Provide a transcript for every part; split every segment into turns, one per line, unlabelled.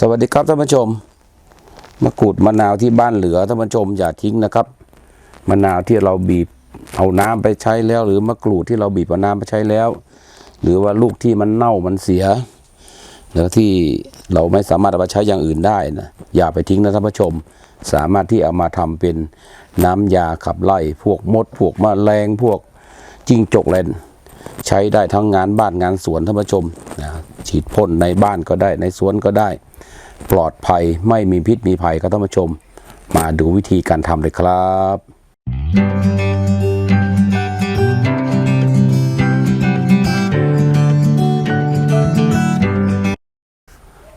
สวัสดีครับท่านผู้ชม มะกรูดมะนาวที่บ้านเหลือท่านผู้ชมอย่าทิ้งนะครับ มะนาวที่เราบีบเอาน้ำไปใช้แล้ว หรือมะกรูดที่เราบีบเอาน้ำไปใช้แล้ว หรือว่าลูกที่มันเน่ามันเสีย แล้วที่เราไม่สามารถเอาไปใช้อย่างอื่นได้นะอย่าไปทิ้งนะท่านผู้ชม สามารถที่เอามาทำเป็นน้ำยาขับไล่ พวกมด พวกแมลงพวกจิ้งจกเลนใช้ได้ทั้งงานบ้านงานสวนท่านผู้ชมนะ ฉีดพ่นในบ้านก็ได้ ในสวนก็ได้ ปลอดภัยไม่มีพิษมีภัยครับท่าชม มาดูวิธีการทำเลยครับ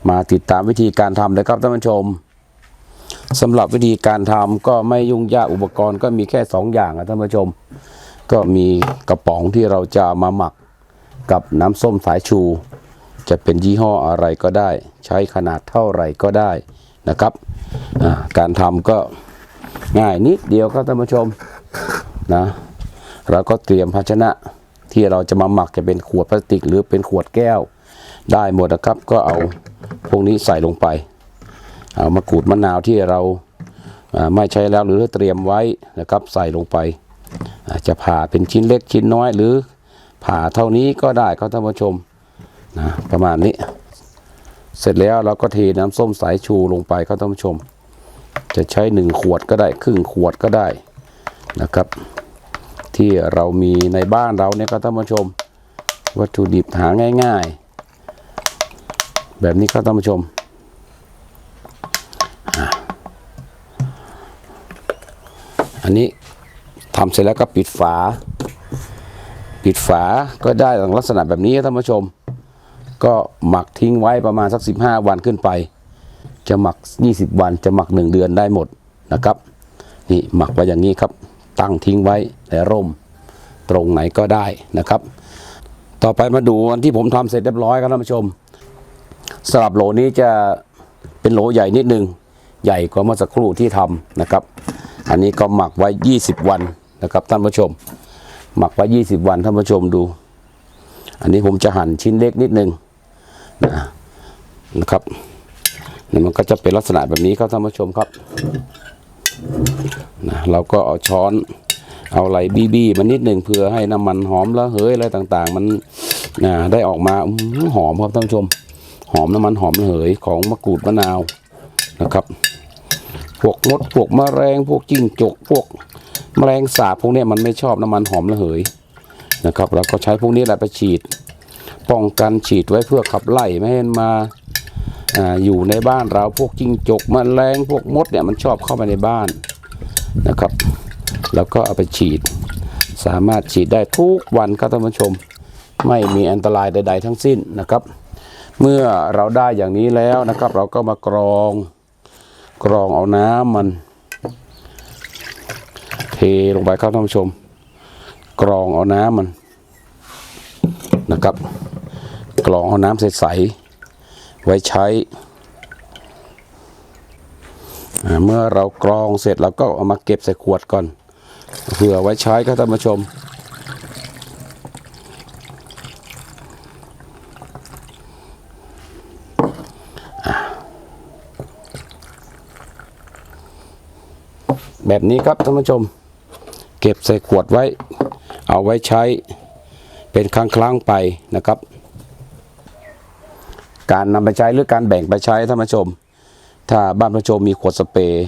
มาติดตามวิธีการทำเลยครับท่านผู้ชมสำหรับวิธีการทำก็ไม่ยุ่งยากอุปกรณ์ก็มีแค่สองอย่างนะท่านผู้ชม ก็มีกระป๋องที่เราจะมาหมักกับน้ำส้มสายชู จะเป็นยี่ห้ออะไรก็ได้ ใช้ขนาดเท่าไหร่ก็ได้นะครับ การทำก็ง่ายนิดเดียวครับท่านผู้ชมนะเราก็เตรียมภาชนะที่เราจะมาหมักจะเป็นขวดพลาสติก หรือเป็นขวดแก้ว ได้หมดนะครับ ก็เอาพวกนี้ใส่ลงไป เอามะกรูดมะนาวที่เราไม่ใช้แล้วหรือเตรียมไว้นะครับ ใส่ลงไป จะผ่าเป็นชิ้นเล็กชิ้นน้อยหรือผ่าเท่านี้ก็ได้ครับท่านผู้ชม นะประมาณนี้ เสร็จแล้วเราก็เทน้ำส้มสายชูลงไปครับท่านผู้ชม จะใช้หนึ่งขวดก็ได้ครึ่งขวดก็ได้นะครับ ที่เรามีในบ้านเราเนี่ยครับท่านผู้ชม วัตถุดิบหาง่าย ๆ แบบนี้ครับท่านผู้ชมอันนี้ทำเสร็จแล้วก็ปิดฝา ปิดฝาก็ได้ลักษณะแบบนี้ครับท่านผู้ชม ก็หมักทิ้งไว้ประมาณสัก 15 วันขึ้นไป จะหมัก 20 วันจะหมัก 1 เดือนได้หมดนะครับนี่หมักไว้อย่างนี้ครับ ตั้งทิ้งไว้ในร่มตรงไหนก็ได้นะครับ ต่อไปมาดูวันที่ผมทำเสร็จเรียบร้อยครับท่านผู้ชมสำหรับโหลนี้จะเป็นโหลใหญ่นิดนึง ใหญ่กว่าเมื่อสักครู่ที่ทำนะครับ อันนี้ก็หมักไว้ 20 วันนะครับท่านผู้ชม หมักไว้ 20 วันท่านผู้ชมดู อันนี้ผมจะหั่นชิ้นเล็กนิดนึง นะนะครับนี่มันก็จะเป็นลักษณะแบบนี้ครับท่านผู้ชมครับนะเราก็เอาช้อนเอาไหลบี้บี้มันนิดหนึ่งเพื่อให้น้ำมันหอมระเหยอะไรต่างๆ มันนะได้ออกมาหอมครับท่านผู้ชม หอมน้ำมันหอมระเหยของมะกรูดมะนาวนะครับพวกมดพวกมแมลงพวกจิ้งจกพวกมแมลงสาบพวกนี้มันไม่ชอบน้ำมันหอมระเหยนะครับเราก็ใช้พวกนี้แหละไปฉีด ป้องกันฉีดไว้เพื่อขับไล่ไม่ให้มันมาอาอยู่ในบ้านเราพวกจิ้งจกมแมลงพวกมดเนี่ยมันชอบเข้ามาในบ้านนะครับ แล้วก็เอาไปฉีด สามารถฉีดได้ทุกวันครับท่านผู้ชม ไม่มีอันตรายใด ๆ ทั้งสิ้นนะครับ เมื่อเราได้อย่างนี้แล้วนะครับ เราก็มากรองกรองเอาน้ำมัน เทลงไปครับท่านผู้ชม กรองเอาน้ำมันนะครับ กรองเอาน้ำใสๆไว้ใช้เมื่อเรากรองเสร็จเราก็เอามาเก็บใส่ขวดก่อนเพื่อไว้ใช้ครับท่านผู้ชม แบบนี้ครับท่านผู้ชม เก็บใส่ขวดไว้ เอาไว้ใช้เป็นครั้งครั้งไปนะครับ การนำไปใช้หรือการแบ่งไปใช้ท่านผู้ชม ถ้าบ้านผู้ชมมีขวดสเปรย์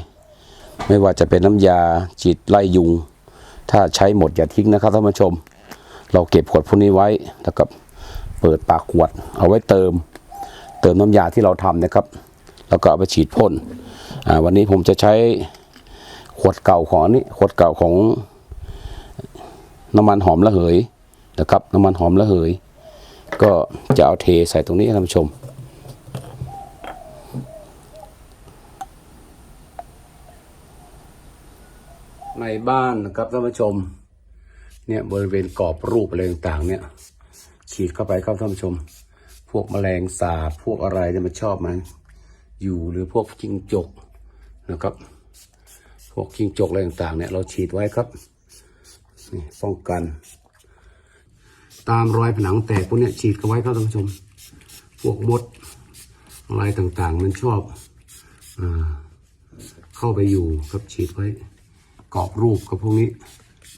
ไม่ว่าจะเป็นน้ำยาฉีดไล่ยุง ถ้าใช้หมดอย่าทิ้งนะครับท่านผู้ชม เราเก็บขวดพวกนี้ไว้แล้วก็เปิดปากขวด เอาไว้เติม เติมน้ำยาที่เราทำนะครับ แล้วก็เอาไปฉีดพ่นวันนี้ผมจะใช้ขวดเก่าของนี้ขวดเก่าของน้ำมันหอมระเหยนะครับ น้ำมันหอมระเหย ก็จะเอาเทใส่ตรงนี้ท่านผู้ชม ในบ้านนะครับท่านผู้ชม เนี่ยบริเวณกรอบรูปอะไรต่างๆ เนี่ย ฉีดเข้าไปครับท่านผู้ชม พวกแมลงสาบพวกอะไรเนี่ยมันชอบมันอยู่หรือพวกจิ้งจกนะครับ พวกจิ้งจกอะไรต่างๆ เนี่ยเราฉีดไว้ครับนี่ป้องกัน ตามรอยผนังแตกพวกเนี้ยฉีดเข้าไว้ครับท่านผู้ชม พวกมดลายต่างๆ มันชอบอเข้าไปอยู่กับฉีดไว้ กรอบรูปกับพวกนี้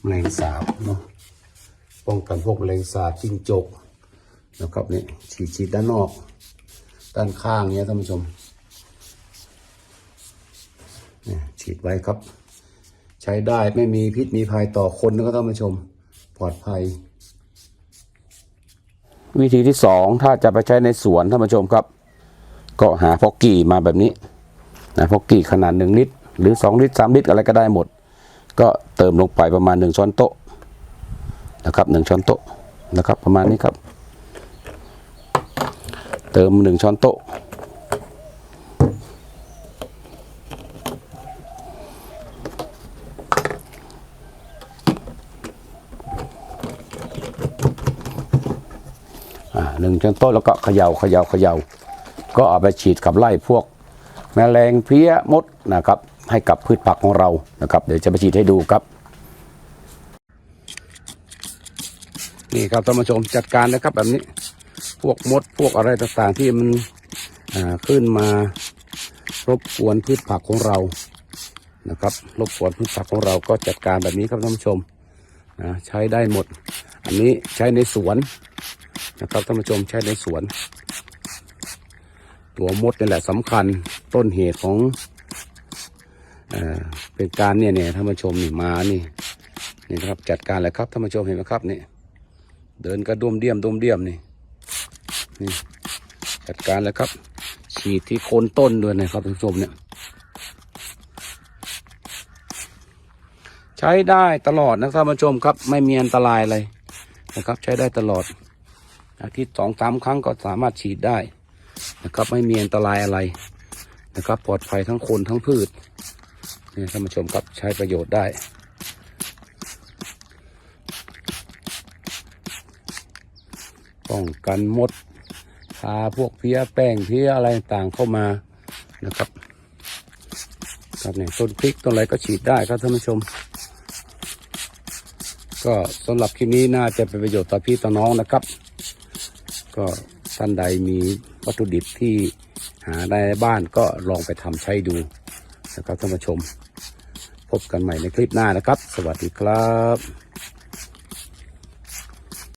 แมลงสาบเนาะป้องกันพวกแมลงสาบจิ้งจกนะครับนี่ฉีดฉีดด้านนอก ด้านข้างเนี้ยท่านผู้ชมเนี่ยฉีดไว้ครับ ใช้ได้ไม่มีพิษมีภัยต่อคนนะครับท่านผู้ชมปลอดภัย วิธีที่สองถ้าจะไปใช้ในสวนท่านผู้ชมครับ ก็หาพอกกี้มาแบบนี้นะพอกกี้ขนาดหนึ่งลิตรหรือสองลิตรสามลิตรอะไรก็ได้หมด ก็เติมลงไปประมาณหนึ่งช้อนโต๊ะนะครับหนึ่งช้อนโต๊ะนะครับ ประมาณนี้ครับ เติมหนึ่งช้อนโต๊ะหนึ่งช้อนโต๊ะแล้วก็เขย่าเขย่าเขย่าก็เอาไปฉีดกับไล่พวกแมลงเพี้ยมดนะครับ ให้กับพืชผักของเรานะครับเดี๋ยวจะไปฉีดให้ดูครับนี่ครับท่านผู้ชมจัดการนะครับแบบนี้พวกมดพวกอะไรต่างๆที่มันขึ้นมารบกวนพืชผักของเรานะครับรบกวนพืชผักของเราก็จัดการแบบนี้ครับท่านผู้ชมอ่าใช้ได้หมด อันนี้ใช้ในสวนนะครับท่านผู้ชมใช้ในสวน ตัวมดนี่แหละสำคัญต้นเหตุของ เป็นการเนี่ยเนี่ยท่านผู้ชมนี่มานี่นี่ครับจัดการเลยครับท่านผู้ชมเห็นไหมครับนี่เดินกระดุมเดี่ยมดุมเดี่ยมนี่นี่จัดการเลยครับ ฉีดที่โคนต้นด้วยนะครับท่านผู้ชมเนี่ยใช้ได้ตลอดนะท่านผู้ชมครับ ไม่มีอันตรายอะไรนะครับ ใช้ได้ตลอดอาทิตย์สองสามครั้งก็สามารถฉีดได้นะครับ ไม่มีอันตรายอะไรนะครับ ปลอดภัยทั้งคนทั้งพืช นี่ท่านผู้ชมครับใช้ประโยชน์ได้ ป้องกันมดทาพวกเพี้ยแป้งเพี้ยอะไรต่างเข้ามานะครับครับเนี่ยต้นพริกต้นอะไรก็ฉีดได้ครับท่านผู้ชม ก็สำหรับคลิปนี้น่าจะเป็นประโยชน์ต่อพี่ต่อน้องนะครับ ก็ท่านใดมีวัตถุดิบที่หาได้ในบ้านก็ลองไปทำใช้ดู นะครับท่านผู้ชม พบกันใหม่ในคลิปหน้านะครับ สวัสดีครับ